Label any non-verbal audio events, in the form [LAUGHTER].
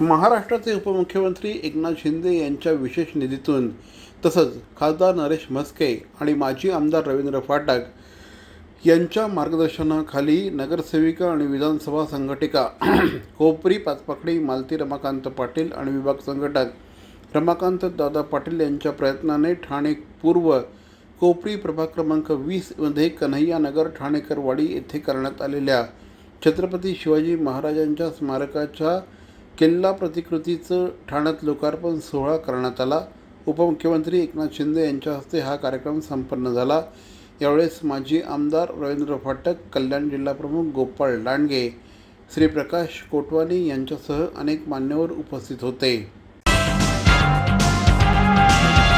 महाराष्ट्राचे उपमुख्यमंत्री एकनाथ शिंदे यांच्या विशेष निधीतून तसंच खासदार नरेश म्हस्के आणि माजी आमदार रवींद्र फाटक यांच्या मार्गदर्शनाखाली नगरसेविका आणि विधानसभा संघटिका [CLEARS THROAT] कोपरी पाचपाकडी मालती रमाकांत पाटील आणि विभाग संघटक रमाकांत दादा पाटील यांच्या प्रयत्नाने ठाणे पूर्व कोपरी प्रभाग क्रमांक वीसमध्ये कन्हैयानगर ठाणेकरवाडी येथे करण्यात आलेल्या छत्रपती शिवाजी महाराजांच्या स्मारकाच्या किल्ला प्रतिकृतीचं ठाण्यात लोकार्पण सोहळा करण्यात आला. उपमुख्यमंत्री एकनाथ शिंदे यांच्या हस्ते हा कार्यक्रम संपन्न झाला. यावेळेस माजी आमदार रवींद्र फाटक कल्याण जिल्हाप्रमुख गोपाळ लांडगे श्रीप्रकाश कोटवानी यांच्यासह अनेक मान्यवर उपस्थित होते.